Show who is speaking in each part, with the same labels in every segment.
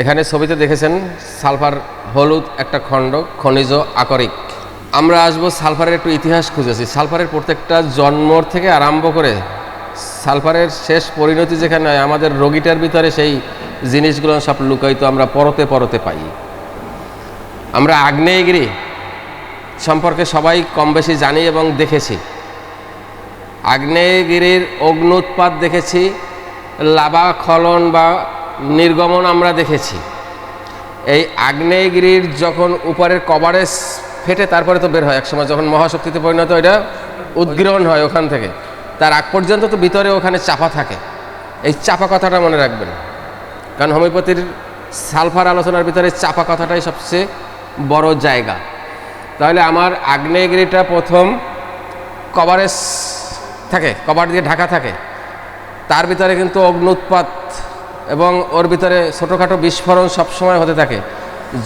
Speaker 1: এখানে ছবিতে দেখেছেন সালফার হলুদ একটা খণ্ড, খনিজ আকরিক। আমরা আসব সালফারের একটু ইতিহাস খুঁজেছি। সালফারের প্রত্যেকটা জন্মর থেকে আরম্ভ করে সালফারের শেষ পরিণতি যেখানে হয়, আমাদের রোগীটার ভিতরে সেই জিনিসগুলো সব লুকায়িত আমরা পরতে পরতে পাই। আমরা আগ্নেয়গিরি সম্পর্কে সবাই কম বেশি জানি এবং দেখেছি। আগ্নেয়গিরির অগ্নুৎপাত দেখেছি। লাভা খলন বা নির্গমন আমরা দেখেছি। এই আগ্নেয়গিরির যখন উপরের কভারেজ ফেটে তারপরে তো বের হয়, একসময় যখন মহাশক্তিতে পরিণত এটা উদ্গ্রহণ হয় ওখান থেকে। তার আগ পর্যন্ত তো ভিতরে ওখানে চাপা থাকে। এই চাপা কথাটা মনে রাখবেন। কারণ হোমিওপ্যাথির সালফার আলোচনার ভিতরে চাপা কথাটাই সবচেয়ে বড় জায়গা। তাহলে আমার আগ্নেয়গিরিটা প্রথম কভারেজ থাকে, কভার দিয়ে ঢাকা থাকে। তার ভিতরে কিন্তু অগ্নুৎপাত এবং ওর ভিতরে ছোটোখাটো বিস্ফোরণ সবসময় হতে থাকে।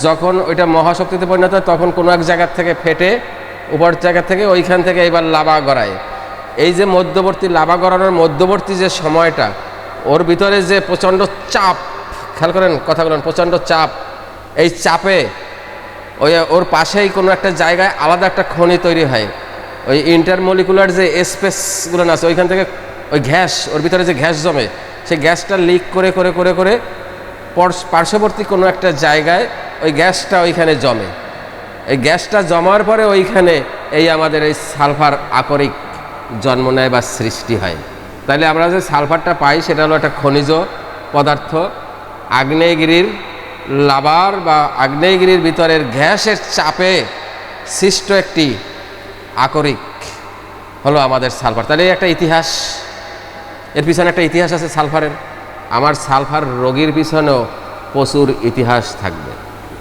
Speaker 1: যখন ওইটা মহাশক্তিতে পরিণত হয়, তখন কোনো এক জায়গার থেকে ফেটে উপর জায়গা থেকে ওইখান থেকে এবার লাভা গড়ায়। এই যে মধ্যবর্তী, লাভা গড়ানোর মধ্যবর্তী যে সময়টা, ওর ভিতরে যে প্রচণ্ড চাপ, খেয়াল করেন কথা বলেন প্রচণ্ড চাপ, এই চাপে ওই ওর পাশেই কোনো একটা জায়গায় আলাদা একটা খনি তৈরি হয়। ওই ইন্টারমলিকুলার যে স্পেসগুলো আছে, ওইখান থেকে ওই গ্যাস, ওর ভিতরে যে গ্যাস জমে সেই গ্যাসটা লিক করে করে করে করে পার্শ্ববর্তী কোনো একটা জায়গায় ওই গ্যাসটা ওইখানে জমে। এই গ্যাসটা জমার পরে ওইখানে এই আমাদের এই সালফার আকরিক জন্ম নেয় বা সৃষ্টি হয়। তাহলে আমরা যে সালফারটা পাই সেটা হলো একটা খনিজ পদার্থ। আগ্নেয়গিরির লাভার বা আগ্নেয়গিরির ভিতরের গ্যাসের চাপে সৃষ্ট একটি আকরিক হলো আমাদের সালফার। তাহলে একটা ইতিহাস এর পিছনে একটা ইতিহাস আছে সালফারের। আমার সালফার রোগীর পিছনেও প্রচুর ইতিহাস থাকবে।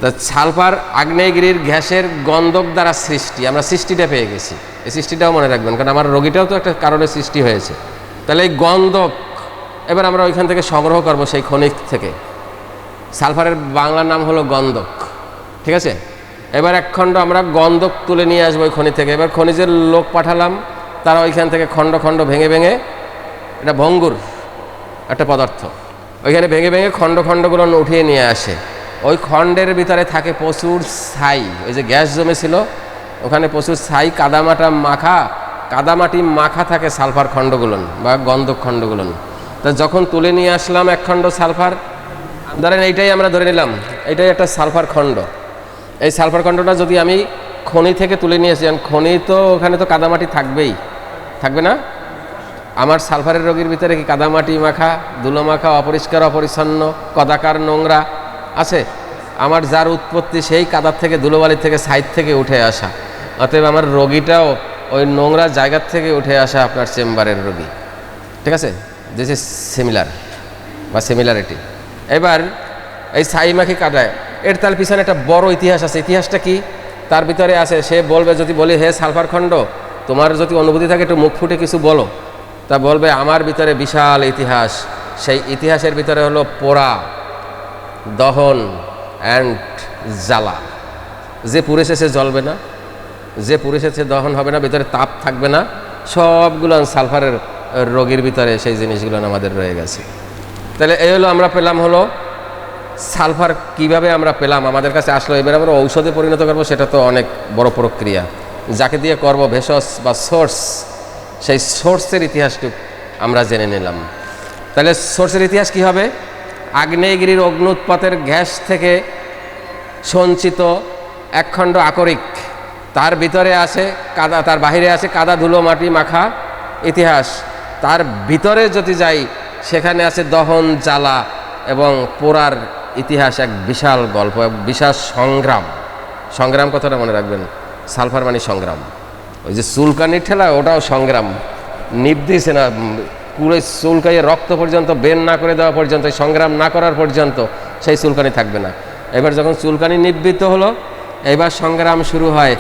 Speaker 1: তা সালফার আগ্নেয়গিরির গ্যাসের গন্ধক দ্বারা সৃষ্টি, আমরা সৃষ্টিটা পেয়ে গেছি। এই সৃষ্টিটাও মনে রাখবেন, কারণ আমার রোগীটাও তো একটা কারণে সৃষ্টি হয়েছে। তাহলে এই গন্ধক, এবার আমরা ওইখান থেকে সংগ্রহ করব সেই খনিক থেকে। সালফারের বাংলা নাম হলো গন্ধক, ঠিক আছে? এবার এক খণ্ড আমরা গন্ধক তুলে নিয়ে আসব ওই খনি থেকে। এবার খনিজের লোক পাঠালাম, তারা ওইখান থেকে খণ্ড খণ্ড ভেঙে ভেঙে এটা ভঙ্গুর, একটা পদার্থ। ওইখানে ভেঙে ভেঙে খণ্ড খণ্ডগুলো উঠিয়ে নিয়ে আসে। ওই খণ্ডের ভিতরে থাকে প্রচুর ছাই। ওই যে গ্যাস জমেছিল, ওখানে প্রচুর ছাই, কাদামাটা মাখা, কাদামাটি মাখা থাকে সালফার খণ্ডগুলোন বা গন্ধক খণ্ডগুলোন তা যখন তুলে নিয়ে আসলাম এক খণ্ড সালফার, ধরেন এইটাই আমরা ধরে নিলাম, এইটাই একটা সালফার খণ্ড। এই সালফার খণ্ডটা যদি আমি খনি থেকে তুলে নিয়ে আসি খনি তো ওখানে তো কাদামাটি থাকবেই, থাকবে না? আমার সালফারের রোগীর ভিতরে কি কাদামাটি মাখা, ধুলো মাখা, অপরিষ্কার, অপরিচ্ছন্ন, কদাকার, নোংরা আছে? আমার যার উৎপত্তি সেই কাদার থেকে, ধুলোবালির থেকে, সাইড থেকে উঠে আসা। অতএব আমার রোগীটাও ওই নোংরা জায়গার থেকে উঠে আসা আপনার চেম্বারের রোগী। ঠিক আছে? দিস ইজ সিমিলার বা সিমিলারিটি এবার এই সাইমাখি কাদায়, এর তার পিছনে একটা বড় ইতিহাস আছে। ইতিহাসটা কি? তার ভিতরে আছে, সে বলবে, যদি বলি, হে সালফার খণ্ড, তোমার যদি অনুভূতি থাকে, একটু মুখ ফুটে কিছু বলো। তা বলবে, আমার ভিতরে বিশাল ইতিহাস। সেই ইতিহাসের ভিতরে হলো পোড়া, দহন অ্যান্ড জ্বালা। যে পুরেছে সে জ্বলবে না, যে পুরেছে সে দহন হবে না, ভিতরে তাপ থাকবে না, সবগুলো সালফারের রোগীর ভিতরে সেই জিনিসগুলো আমাদের রয়ে গেছে। তাহলে এই হলো আমরা পেলাম হলো সালফার কীভাবে আমরা পেলাম, আমাদের কাছে আসলো। এবার আমরা ঔষধে পরিণত করব, সেটা তো অনেক বড় প্রক্রিয়া। যাকে দিয়ে করব ভেষজ বা সোর্স সেই সোর্সের ইতিহাসটুক আমরা জেনে নিলাম। তাহলে সোর্সের ইতিহাস কি হবে? আগ্নেয়গিরির অগ্নুৎপাতের গ্যাস থেকে সঞ্চিত একখণ্ড আকরিক। তার ভিতরে আছে কাদা, তার বাহিরে আছে কাদা, ধুলো, মাটি, মাখা ইতিহাস। তার ভিতরে যদি যাই, সেখানে আছে দহন, জ্বালা এবং পোড়ার ইতিহাস, এক বিশাল গল্প, এক বিশাল সংগ্রাম। সংগ্রাম কথাটা মনে রাখবেন, সালফার মানে সংগ্রাম। ওই যে চুলকানি ঠেলা, ওটাও সংগ্রাম। নিপ না কুড়ে চুলকাইয়ে রক্ত পর্যন্ত বের না করে দেওয়া পর্যন্ত, সংগ্রাম না করার পর্যন্ত সেই চুলকানি থাকবে না। এবার যখন চুলকানি নিবৃত্ত হলো, এবার সংগ্রাম শুরু হয়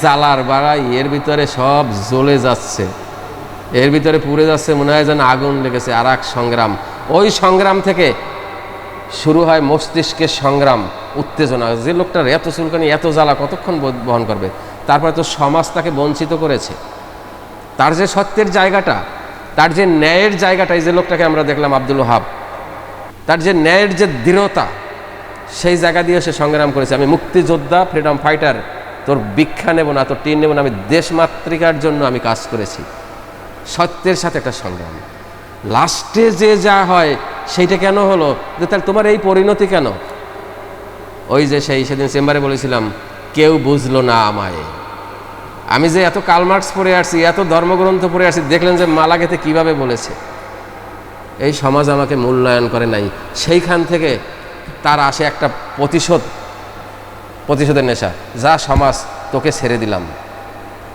Speaker 1: জ্বালার বাড়াই এর ভিতরে সব জ্বলে যাচ্ছে। এর ভিতরে পুড়ে যাচ্ছে, মনে হয় যেন আগুন লেগেছে, আর এক সংগ্রাম। ওই সংগ্রাম থেকে শুরু হয় মস্তিষ্কের সংগ্রাম, উত্তেজনা। যে লোকটার এত চুলকানি এত জ্বালা, কতক্ষণ বহন করবে? তারপরে তো সমাজ তাকে বঞ্চিত করেছে। তার যে সত্যের জায়গাটা, তার যে ন্যায়ের জায়গাটা, এই যে লোকটাকে আমরা দেখলাম আব্দুল হাব তার যে ন্যায়ের যে দৃঢ়তা, সেই জায়গা দিয়ে সে সংগ্রাম করেছে। আমি মুক্তিযোদ্ধা ফ্রিডম ফাইটার তোর ভিক্ষা নেব না, তোর টিন নেব না, আমি দেশমাতৃকার জন্য আমি কাজ করেছি। সত্যের সাথে একটা সংগ্রাম। লাস্টে যে যা হয়, সেইটা কেন হলো? যে তাহলে তোমার এই পরিণতি কেন? ওই যে সেই, সেদিন চেম্বারে বলেছিলাম কেউ বুঝলো না আমায়। আমি যে এত কালমার্কস পড়ে আসছি, এত ধর্মগ্রন্থ পড়ে আসছি, দেখলেন যে মালাগেতে কীভাবে বলেছে। এই সমাজ আমাকে মূল্যায়ন করে নাই। সেইখান থেকে তার আসে একটা প্রতিশোধ, প্রতিশোধের নেশা। যা সমাজ তোকে ছেড়ে দিলাম।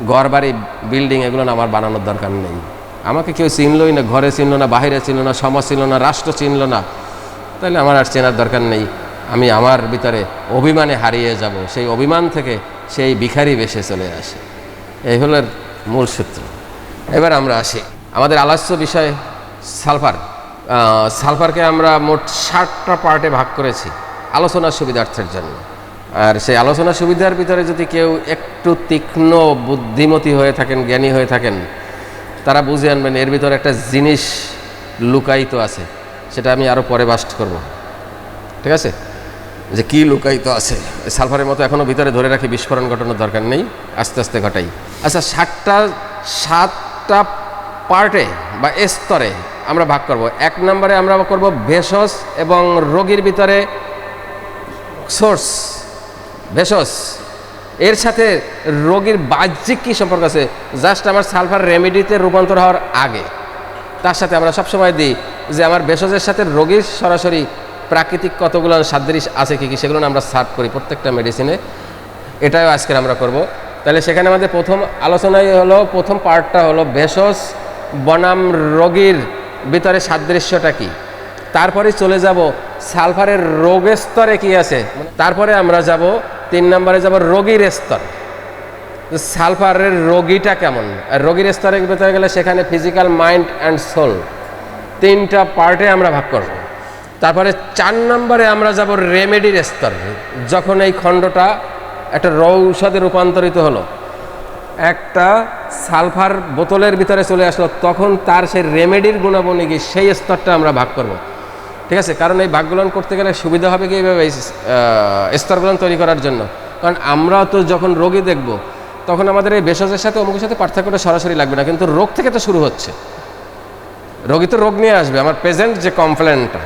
Speaker 1: ঘর বাড়ি বিল্ডিং এগুলো আমার বানানোর দরকার নেই। আমাকে কেউ চিনলই না, ঘরে চিনলো না বাইরে চিনলো না, সমাজ চিনলো না, রাষ্ট্র চিনলো না। তাহলে আমার আর চেনার দরকার নেই। আমি আমার ভিতরে অভিমানে হারিয়ে যাব। সেই অভিমান থেকে সেই ভিখারি বেশে চলে আসে। এই হলো মূল সূত্র। এবার আমরা আসি। আমাদের আলাস্য বিষয় সালফার। সালফারকে আমরা মোট ষাটটা পার্টে ভাগ করেছি আলোচনার সুবিধার্থের জন্য। আর সেই আলোচনা সুবিধার ভিতরে যদি কেউ একটু তীক্ষ্ণ বুদ্ধিমতী হয়ে থাকেন, জ্ঞানী হয়ে থাকেন, তারা বুঝে আনবেন এর ভিতরে একটা জিনিস লুকায়িত আছে। সেটা আমি আরও পরে বাস্ট করব। ঠিক আছে? যে কি লুকায়িত আছে? সালফারের মতো এখনও ভিতরে ধরে রাখি বিস্ফোরণ ঘটানোর দরকার নেই, আস্তে আস্তে ঘটাই। আচ্ছা ষাটটা সাতটা পার্টে বা স্তরে আমরা ভাগ করব। এক নম্বরে আমরা করব ভেষজ এবং রোগীর ভিতরে সোর্স, ভেষজ। এর সাথে রোগীর বাহ্যিক কী সম্পর্ক আছে? জাস্ট আমার সালফার রেমেডিতে রূপান্তর হওয়ার আগে। তার সাথে আমরা সবসময় দিই যে আমার ভেষজের সাথে রোগীর সরাসরি প্রাকৃতিক কতগুলো সাদৃশ আছে কি কি, সেগুলো আমরা সার্ভ করি প্রত্যেকটা মেডিসিনে এটাও আজকের আমরা করব। তাহলে সেখানে আমাদের প্রথম আলোচনায় হলো, প্রথম পার্টটা হলো ভেষজ বনাম রোগীর ভিতরে সাদৃশ্যটা কি? তারপরে চলে যাব, সালফারের রোগের স্তরে কি আছে? তারপরে আমরা যাব, তিন নম্বরে যাব রোগীর স্তর। সালফারের রোগীটা কেমন? রোগীর স্তরের ভেতরে গেলে সেখানে ফিজিক্যাল মাইন্ড অ্যান্ড সোল তিনটা পার্টে আমরা ভাগ করব। তারপরে চার নম্বরে আমরা যাব রেমেডির স্তর যখন এই খণ্ডটা একটা র ঔষধে রূপান্তরিত হলো। একটা সালফার বোতলের ভিতরে চলে আসলো তখন তার সেই রেমেডির গুণাবলী কি সেই স্তরটা আমরা ভাগ করব। ঠিক আছে? কারণ এই ভাগগুলন করতে গেলে সুবিধা হবে কি এইভাবে এই, স্তরগুলন তৈরি করার জন্য। কারণ আমরা তো যখন রোগী দেখব তখন আমাদের এই ভেষজের সাথে অমুকের সাথে পার্থক্যটা সরাসরি লাগবে না কিন্তু রোগ থেকে তো শুরু হচ্ছে। রোগী তো রোগ নিয়ে আসবে আমার প্রেজেন্ট যে কমপ্লেনটা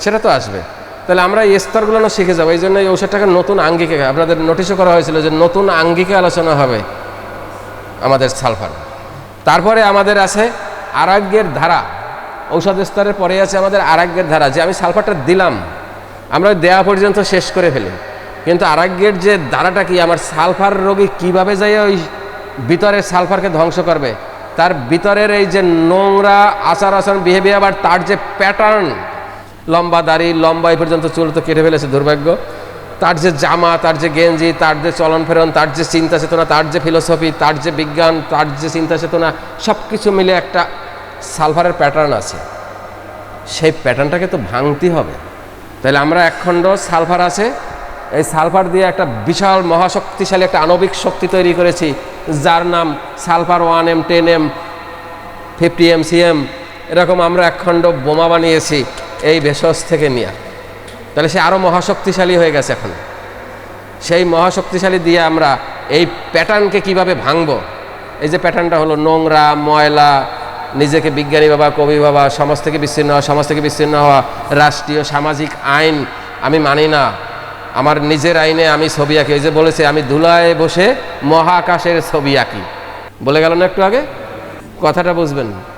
Speaker 1: সেটা তো আসবে। তাহলে আমরা এই স্তরগুলো শিখে যাব। এই জন্য এই ঔষধটাকে নতুন আঙ্গিকে আপনাদের নোটিশও করা হয়েছিল যে নতুন আঙ্গিকে আলোচনা হবে আমাদের সালফার। তারপরে আমাদের আছে আরাগ্যের ধারা। ঔষধ স্তরের পরে আছে আমাদের আরাগ্যের ধারা। যে আমি সালফারটা দিলাম, আমরা দেওয়া পর্যন্ত শেষ করে ফেলি। কিন্তু আরাগ্যের যে ধারাটা কি, আমার সালফার রোগী কীভাবে যাই ওই ভিতরের সালফারকে ধ্বংস করবে? তার ভিতরের এই যে নোংরা আচার আচরণ বিহেভিয়ার তার যে প্যাটার্ন লম্বা দাড়ি, লম্বা এই পর্যন্ত চুল তো কেটে ফেলেছে দুর্ভাগ্য। তার যে জামা, তার যে গেঞ্জি, তার যে চলন ফেরন, তার যে চিন্তা চেতনা, তার যে ফিলোসফি তার যে বিজ্ঞান, তার যে চিন্তা চেতনা সব কিছু মিলে একটা সালফারের প্যাটার্ন আছে। সেই প্যাটার্নটাকে তো ভাঙতে হবে। তাহলে আমরা একখণ্ড সালফার আছে, এই সালফার দিয়ে একটা বিশাল মহাশক্তিশালী একটা আণবিক শক্তি তৈরি করেছি, যার নাম sulphur one M, ten M, fifty M CM এরকম আমরা একখণ্ড বোমা বানিয়েছি। এই ভেষজ থেকে নিয়ে। তাহলে সে আরও মহাশক্তিশালী হয়ে গেছে এখন। সেই মহাশক্তিশালী দিয়ে আমরা এই প্যাটার্নকে কীভাবে ভাঙব? এই যে প্যাটার্নটা হলো নোংরা, ময়লা, নিজেকে বিজ্ঞানী বাবা, কবি বাবা, সমাজ থেকে বিচ্ছিন্ন হওয়া, সমাজ থেকে বিচ্ছিন্ন হওয়া, রাষ্ট্রীয়, সামাজিক আইন আমি মানি না। আমার নিজের আইনে আমি ছবি আঁকি। ওই যে বলেছে, আমি ধুলায় বসে মহাকাশের ছবি আঁকি। বলে গেল না একটু আগে? কথাটা বুঝবেন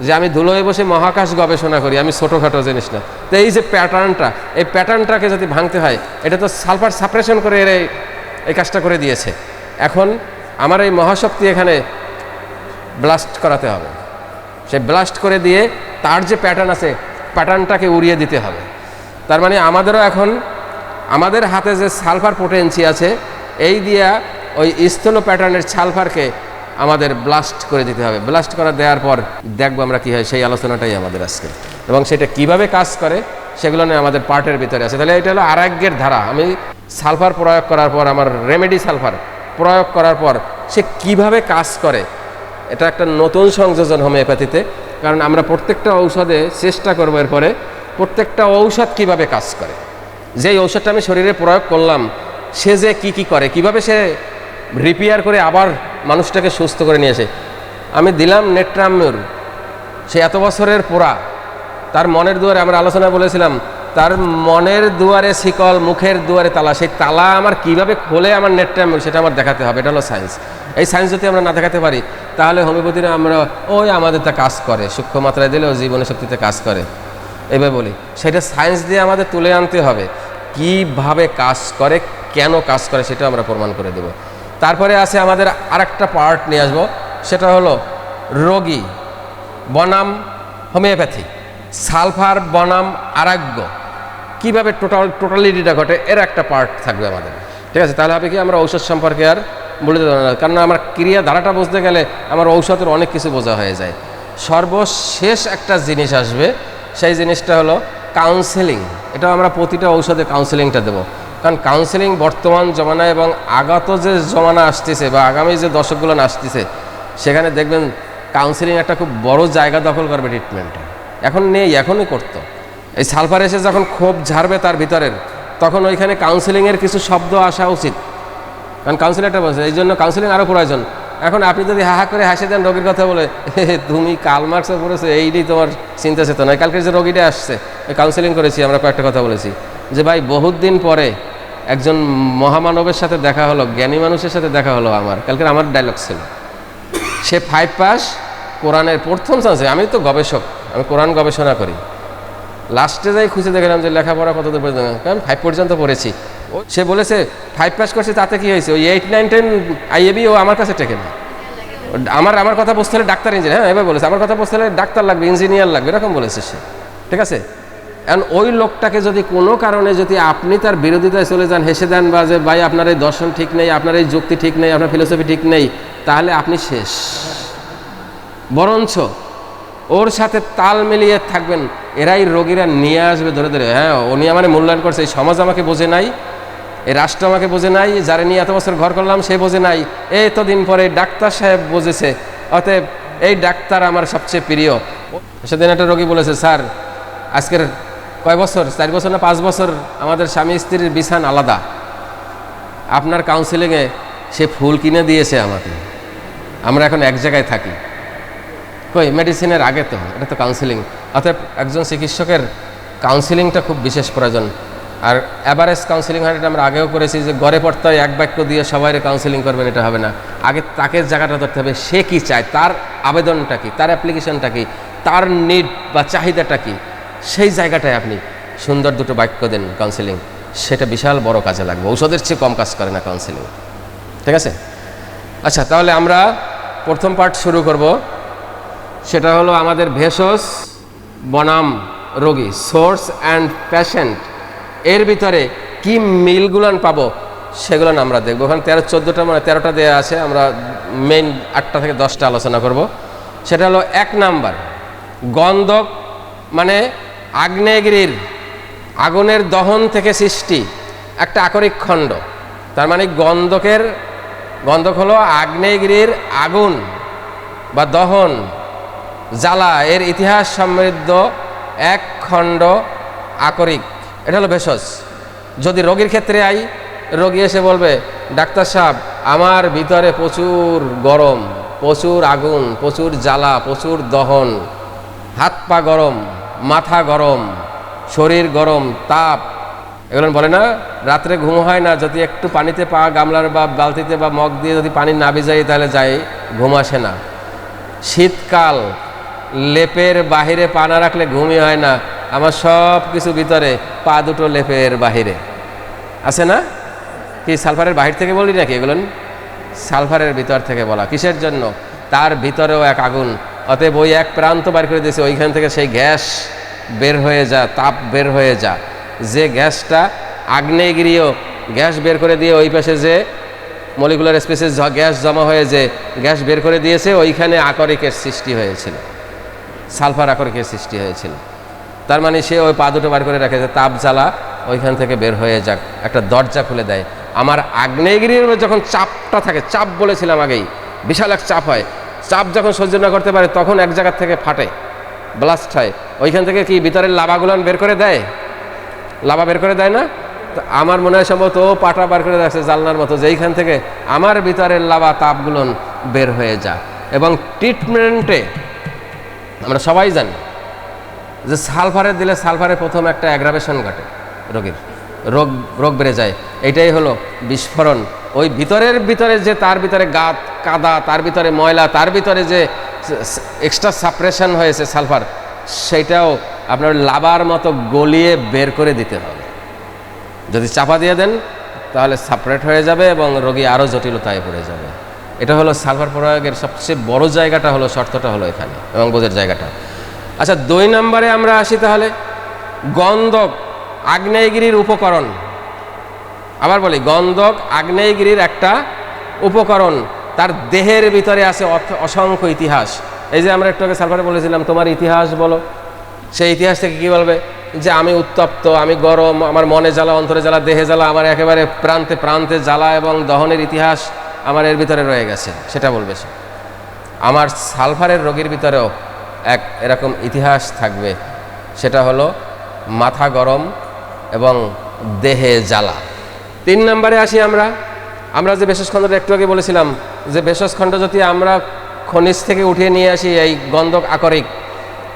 Speaker 1: যে আমি ধুলোয় বসে মহাকাশ গবেষণা করি, আমি ছোটোখাটো জিনিস না। তো এই যে প্যাটার্নটা, এই প্যাটার্নটাকে যদি ভাঙতে হয়, এটা তো সালফার সাপ্রেশন করে এর এই- কাজটা করে দিয়েছে। এখন আমার এই মহাশক্তি এখানে ব্লাস্ট করাতে হবে। সে ব্লাস্ট করে দিয়ে তার যে প্যাটার্ন আছে, প্যাটার্নটাকে উড়িয়ে দিতে হবে। তার মানে আমাদেরও এখন, আমাদের হাতে যে সালফার পোটেন্সি আছে, এই দিয়া ওই স্থল প্যাটার্নের সালফারকে আমাদের ব্লাস্ট করে দিতে হবে। ব্লাস্ট করা দেওয়ার পর দেখব আমরা কী হয়, সেই আলোচনাটাই আমাদের আজকে এবং সেটা কীভাবে কাজ করে, সেগুলো নিয়ে আমাদের পার্টের ভিতরে আছে। তাহলে এটা হলো আরাগ্যের ধারা। আমি সালফার প্রয়োগ করার পর, আমার রেমেডি সালফার প্রয়োগ করার পর সে কীভাবে কাজ করে, এটা একটা নতুন সংযোজন হোমিওপ্যাথিতে কারণ আমরা প্রত্যেকটা ঔষধে চেষ্টা করব এরপরে প্রত্যেকটা ঔষধ কীভাবে কাজ করে। যে ঔষধটা আমি শরীরে প্রয়োগ করলাম, সে যে কি কি করে, কীভাবে সে রিপেয়ার করে আবার মানুষটাকে সুস্থ করে নিয়ে আসে আমি দিলাম নেট্রাম্যুর সে এত বছরের পোড়া। তার মনের দুয়ারে আমরা আলোচনা বলেছিলাম, তার মনের দুয়ারে শিকল, মুখের দুয়ারে তালা। সেই তালা আমার কীভাবে খোলে আমার নেট্রাম্যুর সেটা আমার দেখাতে হবে। এটা হলো সায়েন্স। এই সায়েন্স যদি আমরা না দেখাতে পারি, তাহলে হোমিওপ্যাথিরা আমরা, ওই আমাদের তা কাজ করে। সূক্ষ্ম মাত্রায় দিলেও জীবনের শক্তিতে কাজ করে। এভাবে বলি, সেটা সায়েন্স দিয়ে আমাদের তুলে আনতে হবে। কীভাবে কাজ করে, কেন কাজ করে সেটা আমরা প্রমাণ করে দেব। তারপরে আছে আমাদের আরেকটা পার্ট নিয়ে আসব। সেটা হলো রোগী, বনাম হোমিওপ্যাথি, সালফার বনাম আরাগ্য। কীভাবে টোটাল টোটালিটিটা ঘটে, এর একটা পার্ট থাকবে আমাদের। ঠিক আছে? তাহলে হবে কি, আমরা ঔষধ সম্পর্কে আর বলে দেবো না কারণ আমার ক্রিয়া ধারাটা বুঝতে গেলে আমার ঔষধের অনেক কিছু বোঝা হয়ে যায়। সর্বশেষ একটা জিনিস আসবে, সেই জিনিসটা হলো কাউন্সেলিং এটা আমরা প্রতিটা ঔষধে কাউন্সেলিংটা দেবো। কারণ কাউন্সেলিং বর্তমান জমানা এবং আগত যে জমানা আসতেছে বা আগামী যে দশকগুলো আসতেছে সেখানে দেখবেন কাউন্সেলিং একটা খুব বড় জায়গা দখল করবে ট্রিটমেন্টে এখন নেই এখনই করতো। এই সালফার এসে যখন ক্ষোভ ঝাড়বে তার ভিতরের তখন ওইখানে কাউন্সেলিংয়ের কিছু শব্দ আসা উচিত। কারণ কাউন্সিলারটা বলছে এই জন্য কাউন্সিলিং আরও প্রয়োজন। এখন আপনি যদি হা হা করে হাসি দেন রোগীর কথা বলে "হে হে, তুমি কাল মার্কসে পড়েছো এই নিয়ে তোমার চিন্তা চেতনা। কালকে যে রোগীটা আসছে কাউন্সিলিং করেছি আমরা কয়েকটা কথা বলেছি। যে ভাই বহুত দিন পরে একজন মহামানবের সাথে দেখা হলো, জ্ঞানী মানুষের সাথে দেখা হলো আমার। কালকে আমার ডায়লগ ছিল। সে ফাইভ পাস কোরআনের প্রথম চান্সে আমি তো গবেষক, আমি কোরআন গবেষণা করি। লাস্টে যাই খুঁজে দেখলাম যে লেখাপড়া কতদূর পর্যন্ত, কারণ ফাইভ পর্যন্ত পড়েছি। ও সে বলেছে ফাইভ পাস করছে, তাতে কি হয়েছে? ওই এইট নাইন টেন আইএবি ও আমার কাছে টেকে না। আমার আমার কথা বসতে হলে ডাক্তার ইঞ্জিনিয়ার হ্যাঁ এবার বলেছে, আমার কথা বসতে হলে ডাক্তার লাগবে ইঞ্জিনিয়ার লাগবে, এরকম বলেছে সে। ঠিক আছে? এখন ওই লোকটাকে যদি কোনো কারণে যদি আপনি তার বিরোধিতায় চলে যান, হেসে দেন বা যে, ভাই, আপনার এই দর্শন ঠিক নেই, আপনার এই যুক্তি ঠিক নেই, আপনার ফিলোসফি ঠিক নেই, তাহলে আপনি শেষ। বরঞ্চ ওর সাথে তাল মিলিয়ে থাকবেন, এরাই রোগীরা নিয়ে আসবে ধরে ধরে। হ্যাঁ উনি আমার মূল্যায়ন করছে, এই সমাজ আমাকে বোঝে নাই, এই রাষ্ট্র আমাকে বোঝে নাই, যারা নিয়ে এত বছর ঘর করলাম সে বোঝে নাই এই তো দিন পরে ডাক্তার সাহেব বুঝেছে। অতএব এই ডাক্তার আমার সবচেয়ে প্রিয়। সেদিন একটা রোগী বলেছে, স্যার, আজকের কয় বছর? চার বছর না পাঁচ বছর আমাদের স্বামী স্ত্রীর বিছান আলাদা। আপনার কাউন্সিলিংয়ে সে ফুল কিনে দিয়েছে আমাকে। আমরা এখন এক জায়গায় থাকি। কই মেডিসিনের আগে তো, এটা তো কাউন্সিলিং অতএব একজন চিকিৎসকের কাউন্সিলিংটা খুব বিশেষ প্রয়োজন। আর অ্যাভারেজ কাউন্সিলিং হয় এটা আমরা আগেও করেছি যে গড়ে পড়তে হয় এক বাক্য দিয়ে সবাই কাউন্সিলিং করবেন, এটা হবে না। আগে তাকে জায়গাটা ধরতে হবে, সে কি চায়, তার আবেদনটা কি, তার অ্যাপ্লিকেশনটা কি, তার নিড বা চাহিদাটা কি। সেই জায়গাটায় আপনি সুন্দর দুটো বাক্য দেন কাউন্সিলিং সেটা বিশাল বড় কাজে লাগবে। ঔষধের চেয়ে কম কাজ করে না কাউন্সিলিং ঠিক আছে? আচ্ছা তাহলে আমরা প্রথম পার্ট শুরু করব। সেটা হলো আমাদের ভেষজ বনাম রোগী সোর্স অ্যান্ড প্যাশেন্ট এর ভিতরে কি মিলগুলান পাবো সেগুলো আমরা দেখব। ওখানে তেরো, চোদ্দোটা মানে তেরোটা দেওয়া আছে। আমরা মেইন আটটা থেকে দশটা আলোচনা করব। সেটা হলো এক নাম্বার, গন্ধক মানে আগ্নেয়গিরির, আগুনের দহন থেকে সৃষ্টি, একটা আকরিক খণ্ড। তার মানে গন্ধকের, গন্ধক হলো আগ্নেয়গিরির আগুন বা দহন, জ্বালা, এর ইতিহাস সমৃদ্ধ এক খণ্ড আকরিক। এটা হলো ভেষজ। যদি রোগীর ক্ষেত্রে আই, রোগী এসে বলবে, ডাক্তার সাহেব, আমার ভিতরে প্রচুর গরম, প্রচুর আগুন, প্রচুর জ্বালা, প্রচুর দহন, হাত পা গরম মাথা গরম, শরীর গরম, তাপ। এগুলো বলে না, রাত্রে ঘুম হয় না, যদি একটু পানিতে পা গামলার বা বালতিতে বা মগ দিয়ে যদি পানি না ভিজাই, তাহলে যাই, ঘুম আসে না। শীতকাল, লেপের বাহিরে পা না রাখলে ঘুমই হয় না, আমার সব কিছু ভিতরে, পা দুটো লেপের বাহিরে। আছে না? কি, সালফারের বাহির থেকে বলি নাকি এগুলো? সালফারের ভিতর থেকে বলা, কিসের জন্য? তার ভিতরেও এক আগুন অতএব ওই এক প্রান্ত বার করে দিয়েছে, ওইখান থেকে সেই গ্যাস বের হয়ে যা, তাপ বের হয়ে যা। যে গ্যাসটা আগ্নেয়গিরিও গ্যাস বের করে দিয়ে ওই পাশে যে মলিকুলার স্পেসে গ্যাস জমা হয়ে যে গ্যাস বের করে দিয়েছে, ওইখানে আকরিকের সৃষ্টি হয়েছিল। সালফার আকরিকের সৃষ্টি হয়েছিল। তার মানে সে ওই পা দুটো বার করে রাখে যে তাপ জ্বালা ওইখান থেকে বের হয়ে যাক, একটা দরজা খুলে দেয়। আমার আগ্নেয়গিরির যখন চাপটা থাকে, চাপ বলেছিলাম আগেই, বিশাল এক চাপ হয়। চাপ যখন সহ্য না করতে পারে, তখন এক জায়গার থেকে ফাটে ব্লাস্ট হয়। ওইখান থেকে কি ভিতরের লাভাগুলান বের করে দেয়? লাভা বের করে দেয় না? আমার মনে হয় সম্ভবত ও পাটা বার করে রাখছে জানলার মতো যেইখান থেকে আমার ভিতরের লাভা তাপগুলো বের হয়ে যায়। এবং ট্রিটমেন্টে আমরা সবাই জানি যে সালফারে দিলে সালফারে প্রথম একটা অ্যাগ্রাভেশন ঘটে রোগীর। রোগ রোগ বেড়ে যায়। এটাই হলো বিস্ফোরণ। ওই ভিতরের ভিতরে যে, তার ভিতরে গাত, কাদা, তার ভিতরে ময়লা, তার ভিতরে যে এক্সট্রা সাপ্রেশন হয়েছে সালফার, সেটাও আপনার লাবার মতো গলিয়ে বের করে দিতে হবে। যদি চাপা দিয়ে দেন, তাহলে সাপারেট হয়ে যাবে এবং রোগী আরও জটিলতায় পড়ে যাবে। এটা হলো সালফার প্রয়োগের সবচেয়ে বড় জায়গাটা হলো, শর্তটা হলো এখানে এবং বোঝের জায়গাটা। আচ্ছা দুই নম্বরে আমরা আসি তাহলে, গন্ধক, আগ্নেয়গিরির উপকরণ। আবার বলি, গন্ধক আগ্নেয়গিরির একটা উপকরণ। তার দেহের ভিতরে আছে অসংখ্য ইতিহাস। এই যে আমরা একটু আগে সালফারে বলেছিলাম, তোমার ইতিহাস বলো। সেই ইতিহাস থেকে কী বলবে? যে আমি উত্তপ্ত, আমি গরম, আমার মনে জ্বালা, অন্তরে জ্বালা, দেহে জ্বালা, আমার একেবারে প্রান্তে প্রান্তে জ্বালা এবং দহনের ইতিহাস আমার এর ভিতরে রয়ে গেছে, সেটা বলবে সে। আমার সালফারের রোগীর ভিতরেও এক এরকম ইতিহাস থাকবে, সেটা হলো মাথা গরম এবং দেহে জ্বালা। তিন নম্বরে আসি আমরা। আমরা যে খণ্ডটা একটু আগে বলেছিলাম, যে খণ্ড যদি আমরা খনিজ থেকে উঠিয়ে নিয়ে আসি এই গন্ধক আকরিক,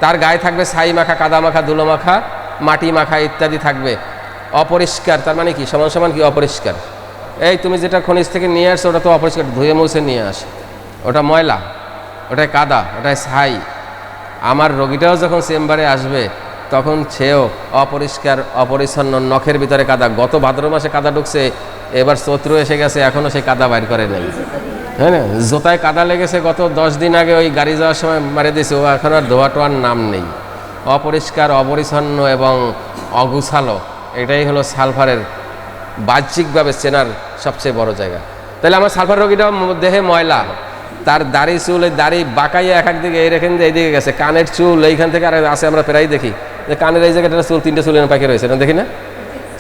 Speaker 1: তার গায়ে থাকবে ছাই মাখা, কাদা মাখা, ধুলো মাখা, মাটি মাখা ইত্যাদি থাকবে। অপরিষ্কার, তার মানে কি? সমান সমান কি অপরিষ্কার? এই তুমি যেটা খনিজ থেকে নিয়ে আসছো, ওটা তো অপরিষ্কার, ধুয়ে মুছে নিয়ে আসে। ওটা ময়লা ওটাই কাদা ওটাই ছাই। আমার রোগীটাও যখন চেম্বারে আসবে তখন সেও অপরিষ্কার, অপরিচ্ছন্ন, নখের ভিতরে কাদা। গত ভাদ্র মাসে কাদা ঢুকছে, এবার শত্রু এসে গেছে এখনও সেই কাদা বাইর করে নেই। হ্যাঁ না? জোতায় কাদা লেগেছে, গত দশ দিন আগে ওই গাড়ি যাওয়ার সময় মারে দিয়েছে, ও এখন আর ধোয়া টোয়ার নাম নেই। অপরিষ্কার, অপরিচ্ছন্ন এবং অগুছালো, এটাই হলো সালফারের বাহ্যিকভাবে চেনার সবচেয়ে বড় জায়গা। তাহলে আমার সালফার রোগীটা দেহে ময়লা, তার দাড়ি চুল এই দাড়ি বাঁকাইয়ে এক এক দিকে, এই দিয়ে এইদিকে গেছে, কানের চুল, এইখান থেকে আর আছে আমরা প্রায় দেখি। যে কানের এই জায়গাটা চুল, তিনটে চুলের পাখি রয়েছে দেখি না?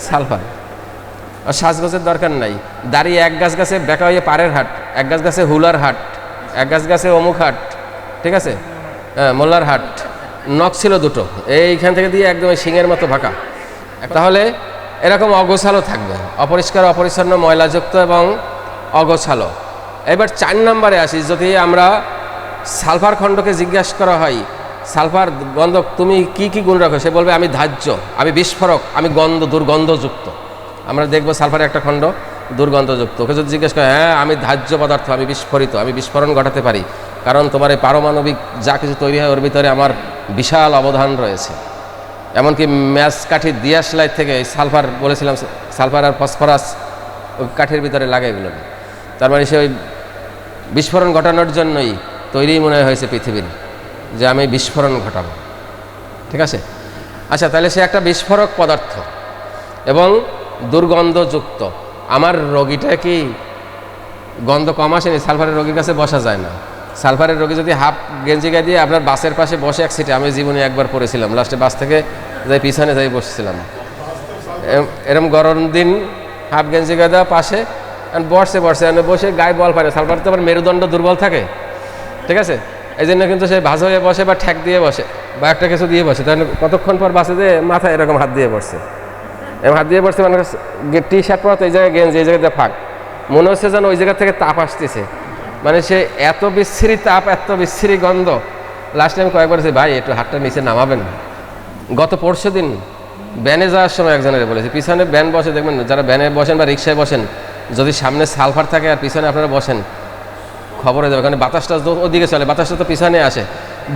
Speaker 1: সালফার। আর শ্বাসগোছের দরকার নাই। দাঁড়িয়ে এক গাছ গাছে বেঁকা হয়ে পাড়ের হাট, এক গাছ গাছে হুলার হাট, এক গাছ গাছে অমুক হাট, ঠিক আছে? হ্যাঁ মোল্লার হাট, নখ ছিল দুটো, এইখান থেকে দিয়ে একদম শিঙের মতো ভাকা। তাহলে এরকম অগোছালো থাকবে, অপরিষ্কার, অপরিচ্ছন্ন, ময়লাযুক্ত এবং অগোছালো। এবার চার নম্বরে আসি, যদি আমরা সালফার খণ্ডকে জিজ্ঞাসা করা হয় সালফার গন্ধক, তুমি কি কি গুণ রাখো? সে বলবে, আমি ধার্য, আমি বিস্ফোরক, আমি গন্ধ, দুর্গন্ধযুক্ত। আমরা দেখব সালফারের একটা খণ্ড, দুর্গন্ধযুক্ত। ওকে যদি জিজ্ঞেস করে হ্যাঁ আমি ধার্য পদার্থ, আমি বিস্ফোরিত, আমি বিস্ফোরণ ঘটাতে পারি, কারণ তোমার এই পারমাণবিক যা কিছু তৈরি হয়, ওর ভিতরে আমার বিশাল অবদান রয়েছে। এমনকি ম্যাচ কাঠি দিয়াশলাই থেকে সালফার বলেছিলাম, সালফার আর ফসফরাস ওই কাঠির ভিতরে লাগে এগুলো তার মানে সে ওই বিস্ফোরণ ঘটানোর জন্যই তৈরি মনে হয়েছে পৃথিবীর। যে আমি বিস্ফোরণ ঘটাবো। ঠিক আছে? আচ্ছা তাহলে সে একটা বিস্ফোরক পদার্থ এবং দুর্গন্ধযুক্ত। আমার রোগীটা কি গন্ধ কম আসেনি? সালফারের রোগীর কাছে বসা যায় না। সালফারের রোগী যদি হাফ গেঞ্জি গায়ে দিয়ে আপনার বাসের পাশে বসে এক সিটে, আমি জীবনে একবার পড়েছিলাম। লাস্টে বাস থেকে যাই পিছনে যাই বসেছিলাম। এরম- গরম দিন হাফ গেঞ্জি গায়ে দেওয়া পাশে বসে বসে বসে গায়ে বল পারে সালফার তো আবার মেরুদণ্ড দুর্বল থাকে। ঠিক আছে? এই জন্য কিন্তু সে ভাজ হয়ে বসে বা ঠ্যাক দিয়ে বসে বা একটা কিছু দিয়ে বসে। তাহলে কতক্ষণ পর বাসে যে মাথায় এরকম হাত দিয়ে বসছে। এরকম হাত দিয়ে বসছে মানে টি শার্ট পরা তো এই জায়গায় গেঞ্জি, এই জায়গাতে ফাঁক। মনে হচ্ছে যেন ওই জায়গা থেকে তাপ আসতেছে। মানে সে এত বিশ্রী তাপ, এত বিশ্রী গন্ধ। লাস্ট টাইম কয়েকবার বলেছে, ভাই, একটু হাতটা নিচে নামাবেন গত পরশু দিন ব্যানে যাওয়ার সময় একজনের বলেছে, পিছনে ব্যান বসে দেখবেন, যারা ব্যানে বসেন বা রিক্সায় বসেন, যদি সামনে সালফার থাকে আর পিছনে আপনারা বসেন খবরে দেবে কারণ বাতাসটা তো ওদিকে চলে, বাতাসটা তো পিছনে আসে।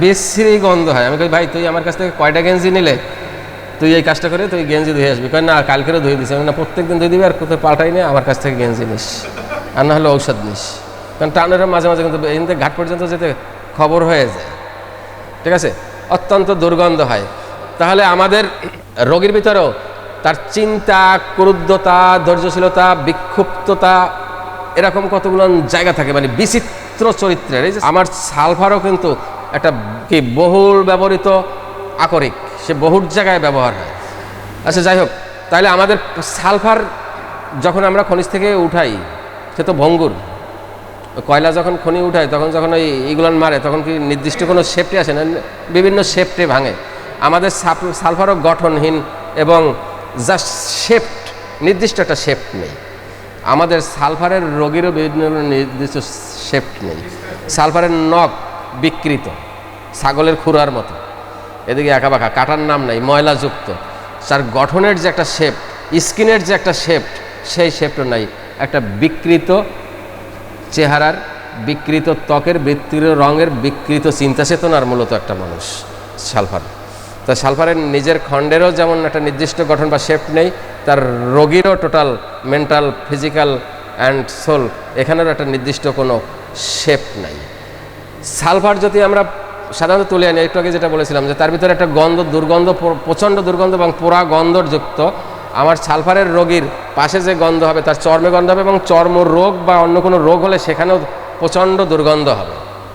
Speaker 1: বেশি গন্ধ হয়। আমি কই, ভাই, তুই আমার কাছ থেকে কয়টা গেঞ্জি নিলে? তুই এই কাজটা করে, তুই গেঞ্জি ধুয়ে আসবি। কয় না, কালকেরও ধুয়ে দিস না প্রত্যেক দিন ধুয়ে দিবি, আর কোথাও পাল্টাই নিয়ে আমার কাছ থেকে গেঞ্জি নিস। আর না হলে ঔষধ নিস। কারণ টানের মাঝে মাঝে কিন্তু এই ঘাট পর্যন্ত যেতে খবর হয়ে যায়। ঠিক আছে? অত্যন্ত দুর্গন্ধ হয়। তাহলে আমাদের রোগীর ভিতরেও তার চিন্তা, ক্রুদ্ধতা, ধৈর্যশীলতা, বিক্ষুব্ধতা এরকম কতগুলো জায়গা থাকে মানে বিচিত্র চরিত্রের। এই যে আমার সালফারও কিন্তু একটা কি বহুল ব্যবহৃত আকরিক, সে বহুর জায়গায় ব্যবহার হয়। আচ্ছা যাই হোক তাহলে আমাদের সালফার যখন আমরা খনিজ থেকে উঠাই, সে তো ভঙ্গুর। কয়লা যখন খনি উঠায়, তখন যখন ওই ইগুলান মারে, তখন কি নির্দিষ্ট কোনো শেপটে আসে না? বিভিন্ন শেপটে ভাঙে। আমাদের সালফারও গঠনহীন এবং জাস্ট শেপড নির্দিষ্ট একটা শেপ নেই। আমাদের সালফারের রোগীরও বিভিন্ন নির্দিষ্ট শেপ নেই। সালফারের নখ বিকৃত, ছাগলের খুরার মতো। এদিকে বাঁকা কাটার নাম নাই, ময়লাযুক্ত। তার গঠনের যে একটা শেপ স্কিনের যে একটা শেপ সেই শেপটা নাই। একটা বিকৃত চেহারার, বিকৃত ত্বকের, বিকৃত রঙের, বিকৃত চিন্তা চেতনার মূলত একটা মানুষ, সালফার। তা সালফারের নিজের খণ্ডেরও যেমন একটা নির্দিষ্ট গঠন বা শেপ নেই তার রোগীরও total mental physical and soul এখানেরও একটা নির্দিষ্ট কোনো শেপ নাই। সালফার যদি আমরা সাধারণত তুলে আনি, একটু আগে যেটা বলেছিলাম যে তার ভিতরে একটা গন্ধ, দুর্গন্ধ প্রচণ্ড দুর্গন্ধ এবং পোড়া গন্ধযুক্ত আমার সালফারের রোগীর পাশে যে গন্ধ হবে, তার চর্মে গন্ধ হবে এবং চর্ম রোগ বা অন্য কোনো রোগ হলে সেখানেও প্রচণ্ড দুর্গন্ধ হবে।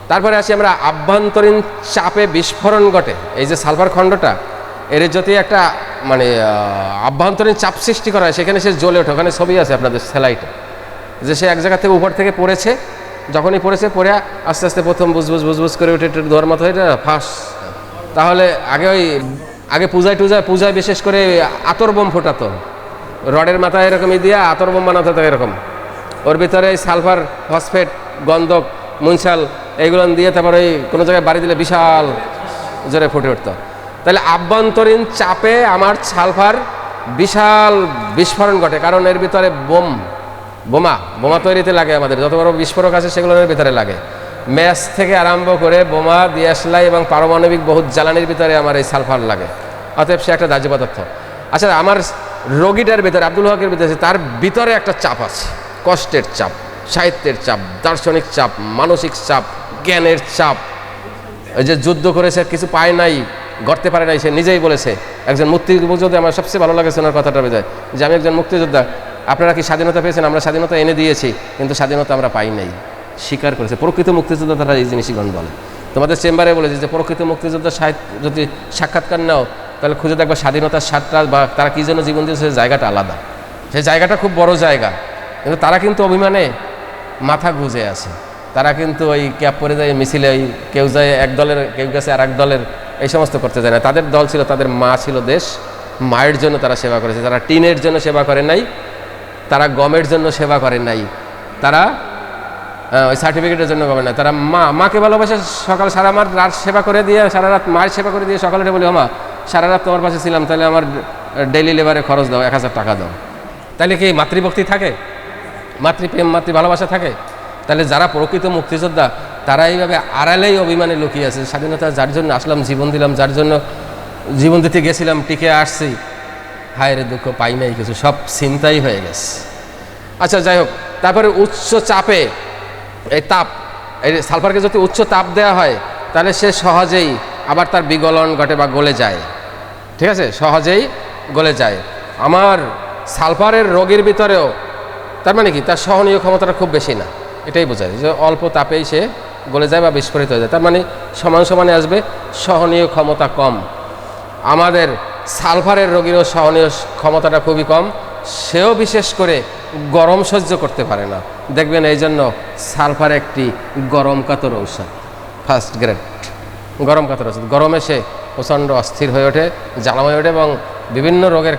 Speaker 1: তারপরে আসি আমরা আভ্যন্তরীণ চাপে বিস্ফোরণ ঘটে। এই যে সালফার খণ্ডটা এর যদি একটা মানে আভ্যন্তরীণ চাপ সৃষ্টি করা হয়, সেখানে সে জ্বলে ওঠে। ওখানে ছবি আছে আপনাদের সেলাইটা যে সে এক জায়গা থেকে উপর থেকে পড়েছে, যখনই পড়েছে, পড়ে আস্তে আস্তে প্রথম বুঝবুঝ বুঝবুঝ করে উঠে একটু ধোয়ার মতো হয়ে ফাঁস। তাহলে আগে ওই, আগে পূজায় টুজায়, পূজায় বিশেষ করে আতর বোম ফোটাতো। রডের মাথায় এরকমই দিয়ে আতর বোম বানাতো তো এরকম। ওর ভিতরে সালফার, ফসফেট, গন্ধক, মুনশাল, এইগুলো দিয়ে তারপর ওই কোনো জায়গায় বাড়ি দিলে বিশাল জোরে ফুটে উঠতো। তাহলে আভ্যন্তরীণ চাপে আমার সালফার বিশাল বিস্ফোরণ ঘটে, কারণ এর ভিতরে বোম, বোমা বোমা তৈরিতে লাগে আমাদের। যত বড় বিস্ফোরক আছে সেগুলোর ভিতরে লাগে। ম্যাচ থেকে আরম্ভ করে বোমা দিয়াশলাই এবং পারমাণবিক বহুত জ্বালানির ভিতরে আমার এই সালফার লাগে। অতএব সে একটা দাহ্য পদার্থ। আচ্ছা আমার রোগীটার ভিতরে, আব্দুল হকের ভিতরে তার ভিতরে একটা চাপ আছে। কষ্টের চাপ, সাহিত্যের চাপ, দার্শনিক চাপ, মানসিক চাপ, জ্ঞানের চাপ। যে যুদ্ধ করেছে কিছু পায় নাই গড়তে পারে নাই, সে নিজেই বলেছে। একজন মুক্তিযোদ্ধা, আমার সবচেয়ে ভালো লাগেছে ওনার কথাটা বোঝায় যে আমি একজন মুক্তিযোদ্ধা। আপনারা কি স্বাধীনতা পেয়েছেন? আমরা স্বাধীনতা এনে দিয়েছি, কিন্তু স্বাধীনতা আমরা পাই নাই। স্বীকার করেছে। প্রকৃত মুক্তিযোদ্ধা তারা এই জিনিসগণ বলে। তোমাদের চেম্বারে বলেছে যে প্রকৃত মুক্তিযোদ্ধা যদি সাক্ষাৎকার নাও, তাহলে খুঁজে দেখবা স্বাধীনতার স্বাদটা বা তারা কী জন্য জীবন দিয়েছে জায়গাটা আলাদা। সেই জায়গাটা খুব বড় জায়গা। কিন্তু তারা কিন্তু অভিমানে মাথা গুজে আছে। তারা কিন্তু ওই ক্যাপ পরে যায়, মিছিলে ওই কেউ যায় এক দলের, কেউ গেছে আর এক দলের। এই সমস্ত করতে যায় না। তাদের দল ছিল, তাদের মা ছিল দেশ। মায়ের জন্য তারা সেবা করেছে। তারা টিনের জন্য সেবা করে নাই, তারা গমের জন্য সেবা করে নাই। তারা ওই সার্টিফিকেটের জন্য গমের নাই। তারা মা, মাকে ভালোবাসে, সকাল সারা মার রাত সেবা করে দিয়ে, সারা রাত মায়ের সেবা করে দিয়ে সকালে বলি মা সারা রাত তোমার পাশে ছিলাম, তাহলে আমার ডেইলি লেবারে খরচ দাও, এক হাজার টাকা দাও। তাহলে কি মাতৃভক্তি থাকে? মাতৃপ্রেম মাতৃ ভালোবাসা থাকে? তাহলে যারা প্রকৃত মুক্তিযোদ্ধা তারা এইভাবে আড়ালেই অভিমানে লুকিয়ে আছে। স্বাধীনতা যার জন্য আসলাম, জীবন দিলাম, যার জন্য জীবন দিতে গেছিলাম, টিকে আসছি, হায়ের দুঃখ পাই নাই কিছু, সব চিন্তাই হয়ে গেছে। আচ্ছা যাই হোক, তারপরে উচ্চ চাপে এই তাপ, এই সালফারকে যদি উচ্চ তাপ দেওয়া হয়, তাহলে সে সহজেই আবার তার বিগলন ঘটে বা গলে যায়। ঠিক আছে? সহজেই গলে যায়। আমার সালফারের রোগীর ভিতরেও, তার মানে কি? তার সহনীয় ক্ষমতাটা খুব বেশি না। এটাই বোঝায় যে অল্প তাপেই সে গলে যায় বা বিস্ফোরিত হয়ে যায়। তার মানে সমান সমানে আসবে সহনীয় ক্ষমতা কম। আমাদের সালফারের রোগীরও সহনীয় ক্ষমতাটা খুবই কম। সেও বিশেষ করে গরম সহ্য করতে পারে না। দেখবেন এই জন্য সালফার একটি গরম কাতর ঔষধ। ফার্স্ট গ্রেড গরম কাতর ওষুধ গরমে সে প্রচণ্ড অস্থির হয়ে ওঠে জ্বালা হয়ে ওঠে এবং বিভিন্ন রোগের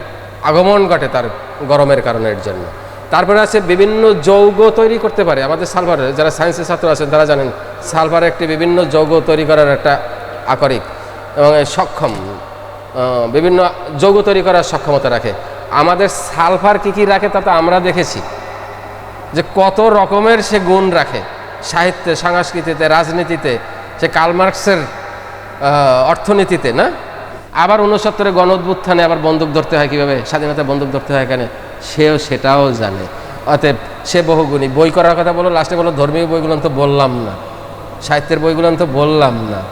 Speaker 1: আগমন ঘটে তার গরমের কারণের জন্য। তারপরে আছে বিভিন্ন যৌগ তৈরি করতে পারে। আমাদের সালফার যারা সায়েন্সের ছাত্র আছেন, তারা জানেন সালফার একটি বিভিন্ন যৌগ তৈরি করার একটা আকরিক এবং সক্ষম বিভিন্ন যৌগ তৈরি করার সক্ষমতা রাখে। আমাদের সালফার কী কী রাখে তা তো আমরা দেখেছি। যে কত রকমের সে গুণ রাখে। সাহিত্যে, সংস্কৃতিতে, রাজনীতিতে, সে কালমার্কসের অর্থনীতিতে, না? আবার উনসত্তরে গণ আবার বন্দুক ধরতে হয় কীভাবে? স্বাধীনতা বন্দুক ধরতে হয় এখানে। সেও সেটাও জানে। অতএব সে বহুগুণী। বই করার কথা বলো, লাস্টে বলো, ধর্মীয় বইগুলো তো বললাম না। সাহিত্যের বইগুলো তো বললাম না।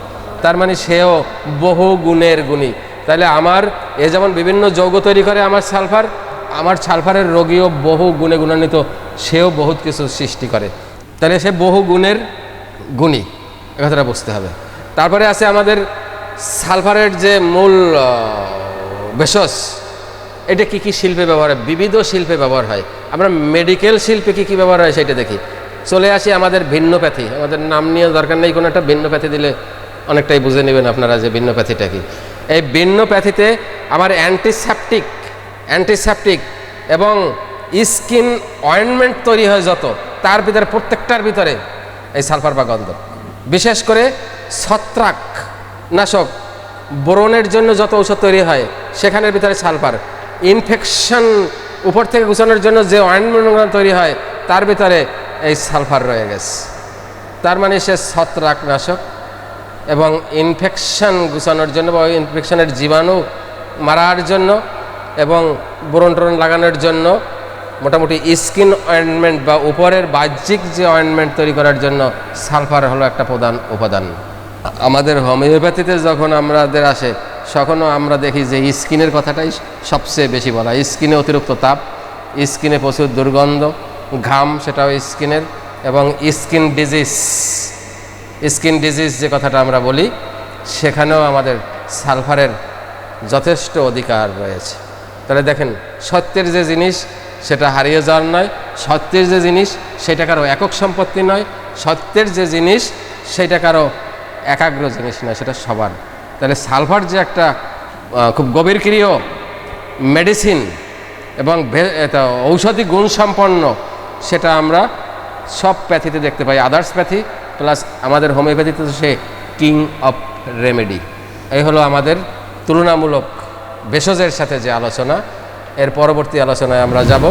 Speaker 1: তার মানে সেও বহু গুণের গুণী। তাহলে আমার, এ যেমন বিভিন্ন যৌগ তৈরি করে আমার সালফার আমার সালফারের রোগীও বহু গুণে গুণান্বিত, সেও বহুত কিছু সৃষ্টি করে। তাহলে সে বহু গুণের গুণী। এ কথাটা বুঝতে হবে। তারপরে আছে আমাদের সালফারের যে মূল ভেষজ। এটা কি কি শিল্পে ব্যবহার হয়? বিবিধ শিল্পে ব্যবহার হয়। আমরা মেডিকেল শিল্পে কি কি ব্যবহার হয় সেটা দেখি। চলে আসি আমাদের ভিন্নপ্যাথি আমাদের নাম নিয়ে দরকার নেই কোনো একটা ভিন্নপ্যাথি দিলে অনেকটাই বুঝে নেবেন আপনারা যে ভিন্নপ্যাথিটা কি। এই ভিন্নপ্যাথিতে আমার অ্যান্টিসেপটিক অ্যান্টিসেপটিক এবং স্কিন অয়েনমেন্ট তৈরি হয় যত, তার ভিতরে, প্রত্যেকটার ভিতরে এই সালফার বা গন্ধ। বিশেষ করে ছত্রাক নাশক বোরনের জন্য যত ঔষধ তৈরি হয়, সেখানের ভিতরে সালফার। ইনফেকশন উপর থেকে গুছানোর জন্য যে অয়েনমেন্ট তৈরি হয়, তার ভিতরে এই সালফার রয়ে গেছে। তার মানে সে ছত্রাকনাশক এবং ইনফেকশন গুছানোর জন্য বা ইনফেকশনের জীবাণু মারার জন্য এবং বোরন টোরন লাগানোর জন্য মোটামুটি স্কিন অয়েন্টমেন্ট বা উপরের বাহ্যিক যে অয়েন্টমেন্ট তৈরি করার জন্য সালফার হলো একটা প্রধান উপাদান। আমাদের হোমিওপ্যাথিতে যখন আমাদের আসে তখনও আমরা দেখি যে স্কিনের কথাটাই সবচেয়ে বেশি বলা স্কিনে অতিরিক্ত তাপ, স্কিনে প্রচুর দুর্গন্ধ, ঘাম সেটাও স্কিনের এবং স্কিন ডিজিজ। স্কিন ডিজিজ যে কথাটা আমরা বলি, সেখানেও আমাদের সালফারের যথেষ্ট অধিকার রয়েছে। তাহলে দেখেন, সত্যের যে জিনিস সেটা হারিয়ে যাওয়ার নয়, সত্যের যে জিনিস সেটা কারও একক সম্পত্তি নয়, সত্যের যে জিনিস সেটা কারও একাগ্র জিনিস নয়, সেটা সবার। তাহলে সালফার যে একটা খুব গভীরক্রিয় মেডিসিন এবং ঔষধি গুণ সম্পন্ন, সেটা আমরা সব প্যাথিতে দেখতে পাই। আদার্স প্যাথি প্লাস আমাদের হোমিওপ্যাথিতে তো সে কিং অফ রেমেডি এই হলো আমাদের তুলনামূলক ভেষজের সাথে যে আলোচনা। এর পরবর্তী আলোচনায় আমরা যাব।